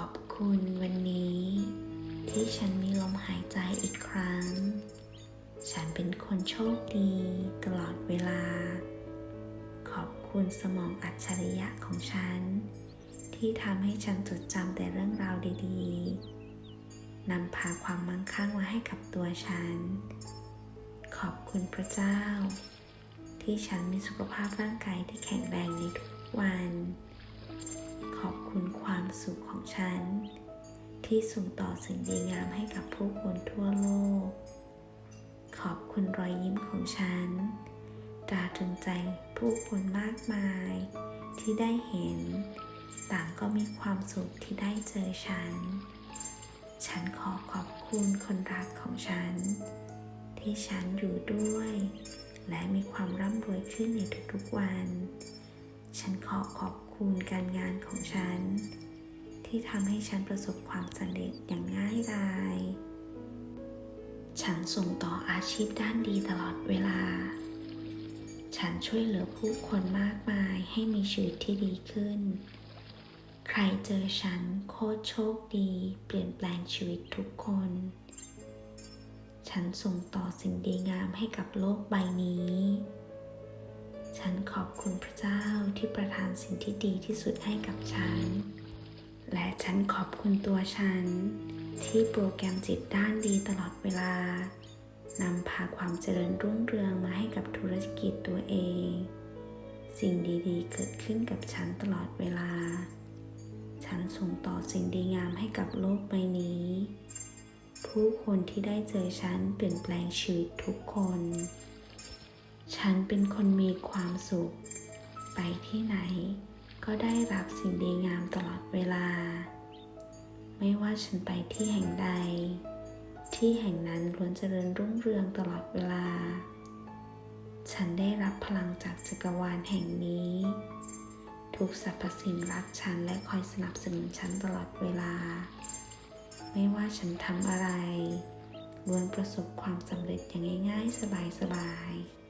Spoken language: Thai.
อบคุณวันนี้ ที่ฉันมีลมหายใจอีกครั้ง ฉันเป็นคนโชคดีตลอดเวลา ขอบคุณสมองอัจฉริยะของฉัน ที่ทำให้ฉันจดจำแต่เรื่องราวดีๆนำพาความมั่งคั่งมาให้กับตัวฉัน ขอบคุณพระเจ้า ที่ฉันมีสุขภาพร่างกายที่แข็งแรงในทุก ฉัน ที่ส่งต่อสิ่งดีงามให้กับผู้คนทั่วโลก ขอบคุณรอยยิ้มของฉัน ตราตรึงใจผู้คนมากมาย ที่ได้เห็น ต่างก็มีความสุขที่ได้เจอฉัน ฉันขอขอบคุณคนรักของฉัน ที่ฉันอยู่ด้วย และมีความร่ำรวยขึ้นในทุกๆวัน ฉันขอขอบคุณการงานของฉัน ที่ทำให้ฉันประสบความสำเร็จอย่างง่ายดาย ฉันส่งต่ออาชีพด้านดีตลอดเวลา ฉันช่วยเหลือผู้คนมากมายให้มีชีวิตที่ดีขึ้น ใครเจอฉันโคตรโชคดี เปลี่ยนแปลงชีวิตทุกคน ฉันส่งต่อสิ่งดีงามให้กับโลกใบนี้ฉันขอบคุณพระเจ้าที่ประทานสิ่งที่ดีที่สุดให้กับฉัน ฉันขอบคุณตัวฉัน ที่โปรแกรมจิตด้านดีตลอดเวลานำพาความเจริญรุ่งเรืองมาให้กับธุรกิจตัวเอง สิ่งดีๆ เกิดขึ้นกับฉันตลอดเวลา ฉันส่งต่อสิ่งดีงามให้กับโลกใบนี้ ผู้คนที่ได้เจอฉันเปลี่ยนแปลงชีวิตทุกคน ฉันเป็นคนมีความสุข ไปที่ไหนก็ได้รับสิ่งดีงามตลอดเวลา ไม่ว่าฉันไปที่แห่งใด ที่แห่งนั้นล้วนเจริญรุ่งเรืองตลอดเวลา ฉันได้รับพลังจากจักรวาลแห่งนี้ ทุกสรรพสิ่งรักฉันและคอยสนับสนุนฉันตลอดเวลา ไม่ว่าฉันทำอะไรล้วนประสบความสำเร็จอย่างง่ายๆ สบายๆ